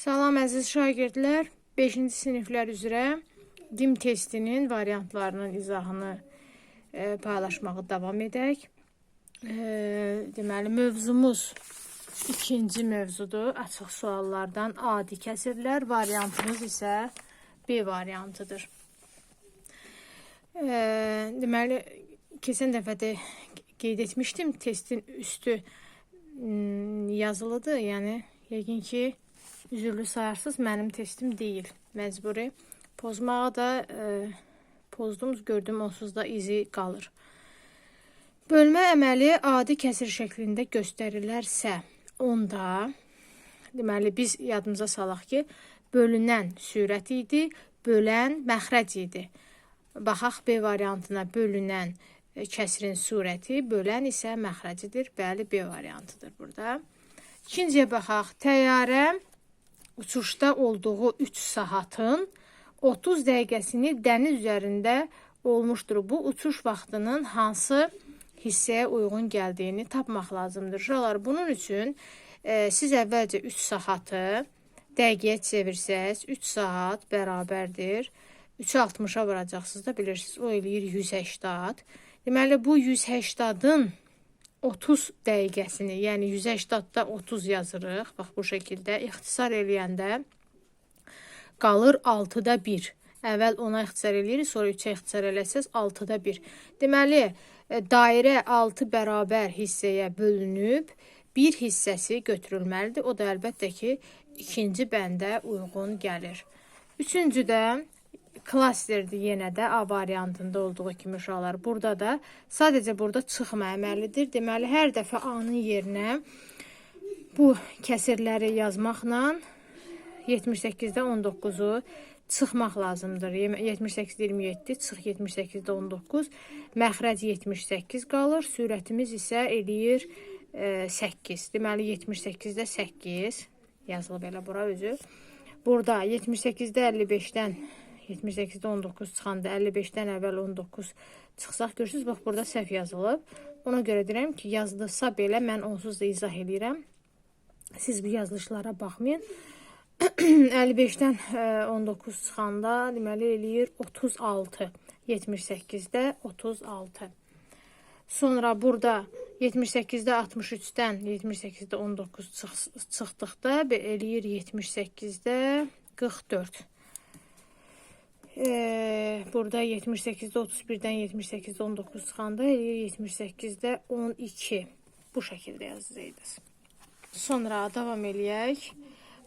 Salam əziz şagirdlər, 5-ci siniflər üzrə dim testinin variantlarının izahını e, paylaşmağı davam edək. E, deməli mövzumuz ikinci mövzudur. Açıq suallardan adi kəsirlər, variantımız isə B variantıdır. E, deməli keçən dəfə də qeyd etmişdim, testin üstü m, yazılıdır. Yəni yəqin ki üzürlü sayarsız mənim testim deyil. Məcburi pozmağa da e, pozdum, gördüm onsuz da izi qalır. Bölmə əməli adi kəsir şəklində göstərilərsə, onda deməli biz yadımıza salaq ki, bölünən sürət idi, bölən məxrəc idi. Baxaq B variantına bölünən e, kəsirin surəti, bölən isə məxrəcidir. Bəli, B variantıdır burada. İkinciyə baxaq. Təyyarə uçuşda olduğu 3 saatın 30 dəqiqəsini dəniz üzərində olmuşdur. Bu uçuş vaxtının hansı hissəyə uyğun gəldiyini tapmaq lazımdır. Uşaqlar, bunun üçün e, siz əvvəlcə 3 saatı dəqiqəyə çevirsəz, 3 saat bərabərdir. 3-ü 60-a vuracaqsınız da bilirsiniz. O eləyir 180. Deməli bu 180-ın 30 dəqiqəsini, yəni 180-da 30 yazırıq. Bax bu şəkildə ixtisar eləyəndə qalır 6-da 1. Əvvəl 10-a ixtisar eləyirik, sonra 3-ə ixtisar eləsəz 6-da 1. Deməli, e, dairə 6 bərabər hissəyə bölünüb, bir hissəsi götürülməlidir. O da əlbəttə ki, ikinci bəndə uyğun gəlir. Üçüncüdə klasterdir yenə də A variantında olduğu kimi uşaqlar. Burada da sadəcə burada çıxma əməlidir. Deməli, hər dəfə A-nın yerinə bu kəsirləri yazmaqla 78-də 19-u çıxmaq lazımdır. 78-də 27, çıx 78-də 19, məxrəc 78 qalır. Sürətimiz isə eləyir e, 8. Deməli 78-də 8 yazılıb elə bura özü. Burada 78-də 55-dən 78-də 19 çıxanda 55-dən əvvəl 19 çıxsaq görürsüz, bax burada səhv yazılıb. Ona görə deyirəm ki, yazılısa belə mən onsuz da izah eləyirəm. Siz bu yazılışlara baxmayın. 55-dən 19 e, çıxanda deməli eləyir 36. 78-də 36. Sonra burada 78-də 63-dən 78-də 19 çıx çıxdıqda eləyir 78-də 44. Ee, burada 78-də 31-dən 78-də 19 çıxanda eləyir 78-də 12. Bu şəkildə yazırsınız. Sonra davam eləyək.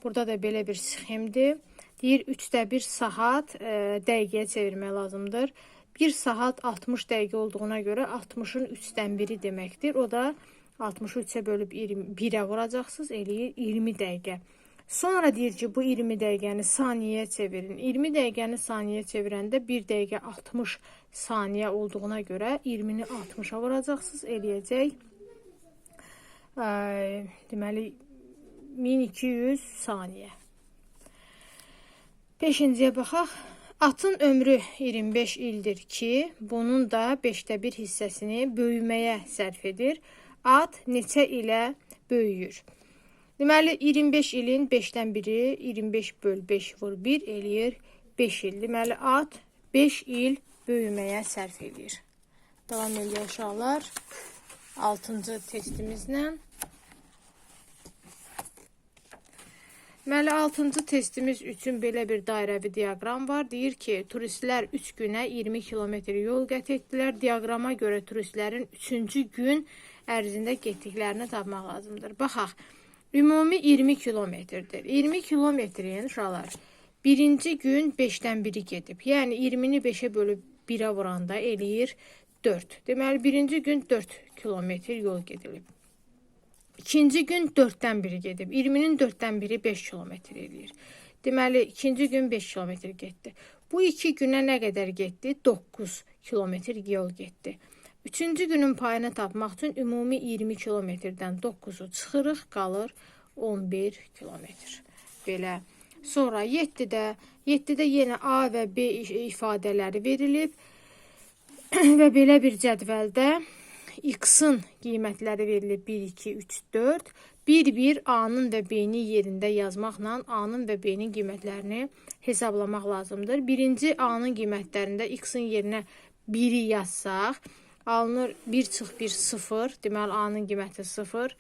Burada da belə bir sxemdir. Deyir 3də 1 saat e, dəqiqəyə çevirmək lazımdır. 1 saat 60 dəqiqə olduğuna görə 60-ın 3-dən 1-i deməkdir. O da 60-ı 3-ə bölüb 1-ə vuracaqsınız, eləyir 20 dəqiqə. Sonra deyir ki, bu 20 dəqiqəni saniyəyə çevirin. 20 dəqiqəni saniyəyə çevirəndə 1 dəqiqə 60 saniyə olduğuna görə 20-ni 60-a vuracaqsınız, eləyəcək. Deməli 1200 saniyə. 5-ciyə baxaq. Atın ömrü 25 ildir ki, bunun da 5də 1 hissəsini böyüməyə sərf edir. At neçə ilə böyüyür? Deməli 25 ilin 5-dən 1-i 25 böl 5 vur 1 eləyir 5 il. Deməli at 5 il böyüməyə sərf edir. Davam edir uşaqlar. 6-cı testimizlə. Deməli 6-cı testimiz üçün belə bir dairəvi diaqram var. Deyir ki, turistlər 3 günə 20 kilometr yol qət etdilər. Diaqrama görə turistlərin 3-cü gün ərzində getdiklərini tapmaq lazımdır. Baxaq. Ümumi 20 kilometrdir. 20 kilometrin uşaqlar birinci gün 5-dən 1-i gedib. Yəni 20-ni 5-ə bölüb 1-ə vuranda eləyir 4. Deməli birinci gün 4 kilometr yol gedilib. İkinci gün 4-dən biri gedib. 20-nin 4-dən biri 5 kilometr eləyir. Deməli, ikinci gün 5 kilometr getdi. Bu iki günə nə qədər getdi? 9 kilometr yol getdi. Üçüncü günün payını tapmaq üçün ümumi 20 kilometrdən 9-u çıxırıq, qalır 11 kilometr. Belə. Sonra 7-də, 7-də yenə A və B ifadələri verilib və belə bir cədvəldə x-ın qiymətləri verilib 1, 2, 3, 4. 1-1 A-nın və B-nin yerində yazmaqla A-nın və B-nin hesablamaq lazımdır. Birinci A-nın qiymətlərində yerinə 1-i yazsaq, alınır 1 çıx 1 0, deməli A-nın qiyməti 0.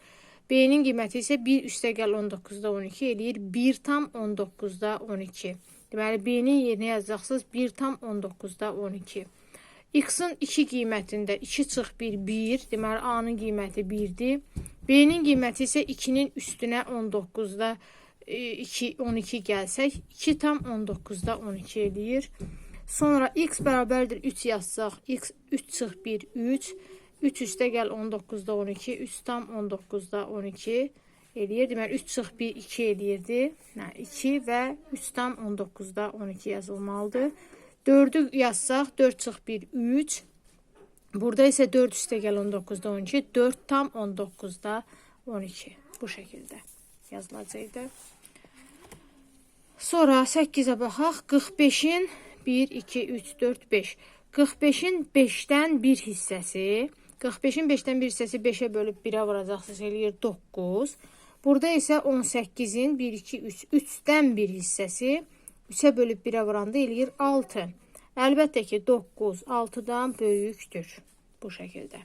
B-nin qiyməti isə 1 üstəgəl 19-da 12 eləyir 1 tam 19-da 12. Deməli B-nin yerinə yazacaqsınız 1 tam 19-da 12. X-ın 2 qiymətində 2 çıx 1 1, deməli A-nın qiyməti 1-dir. B-nin qiyməti isə 2-nin üstünə 19-da 2 12 gəlsək 2 tam 19-da 12 eləyir. Sonra x bərabərdir 3 yazsaq, x 3 çıx 1 3, 3 üstə gəl 19-da 12, 3 tam 19-da 12 eləyir. Deməli 3 çıx 1 2 eləyirdi. Hə, 2 və 3 tam 19-da 12 yazılmalıdır. 4-ü yazsaq 4 çıx 1 3. Burada isə 4 üstə gəl 19-da 12, 4 tam 19-da 12. Bu şəkildə yazılacaqdı. Sonra 8-ə baxaq. 45-in 1, 2, 3, 4, 5. 45-in 5-dən 1 hissəsi. 45-in 5-dən 1 hissəsi 5-ə bölüb 1-ə vuracaqsınız, eləyir 9. Burada isə 18-in 1, 2, 3, 3-dən 1 hissəsi 3-ə bölüb 1-ə vuranda eləyir 6. Əlbəttə ki, 9 6-dan böyükdür. Bu şəkildə.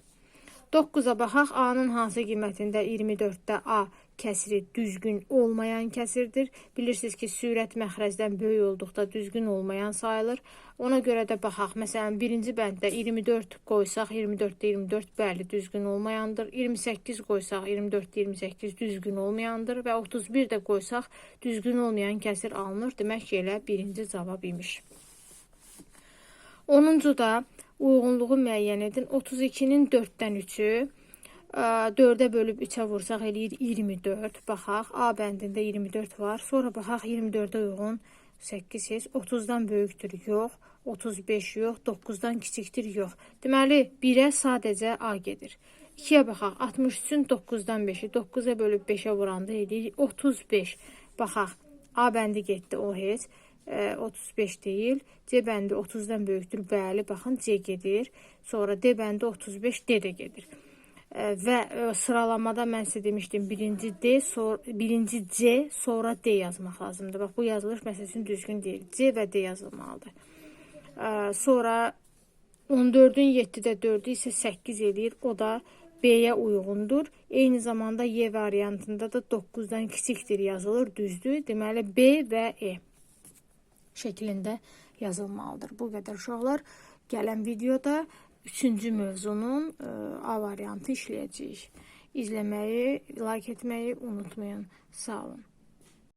9-a baxaq. A-nın hansı qiymətində 24-də A kəsiri düzgün olmayan kəsirdir. Bilirsiniz ki, sürət məxrəcdən böyük olduqda düzgün olmayan sayılır. Ona görə də baxaq. Məsələn, birinci bənddə 24 qoysaq, 24-də 24 bəli düzgün olmayandır. 28 qoysaq, 24-də 28 düzgün olmayandır və 31 də qoysaq düzgün olmayan kəsir alınır. Demək ki, elə birinci cavab imiş. 10-cu da uyğunluğu müəyyən edin. 32-nin 4-dən 3-ü 4-ə bölüb 3-ə vursaq eləyir 24. Baxaq, A bəndində 24 var. Sonra baxaq 24-ə uyğun 8 heç 30-dan böyükdür, yox. 35 yox, 9-dan kiçikdir, yox. Deməli, 1-ə sadəcə A gedir. 2-yə baxaq, 63-ün 9-dan 5-i 9-a bölüb 5-ə vuranda eləyir 35. Baxaq, A bəndi getdi, o heç. 35 deyil. C bəndi 30-dan böyükdür. Bəli, baxın C gedir. Sonra D bəndi 35, D də gedir. Və sıralamada mən sizə demişdim, birinci D, sonra birinci C, sonra D yazmaq lazımdır. Bax bu yazılış məsələsinin düzgün deyil. C və D yazılmalıdır. Sonra 14-ün 7-də 4-ü isə 8 eləyir. O da B-yə uyğundur. Eyni zamanda Y variantında da 9-dan kiçikdir yazılır, düzdür. Deməli B və E şəklində yazılmalıdır. Bu qədər uşaqlar gələn videoda üçüncü mövzunun ə, A variantı işləyəcəyik. İzləməyi, like etməyi unutmayın. Sağ olun.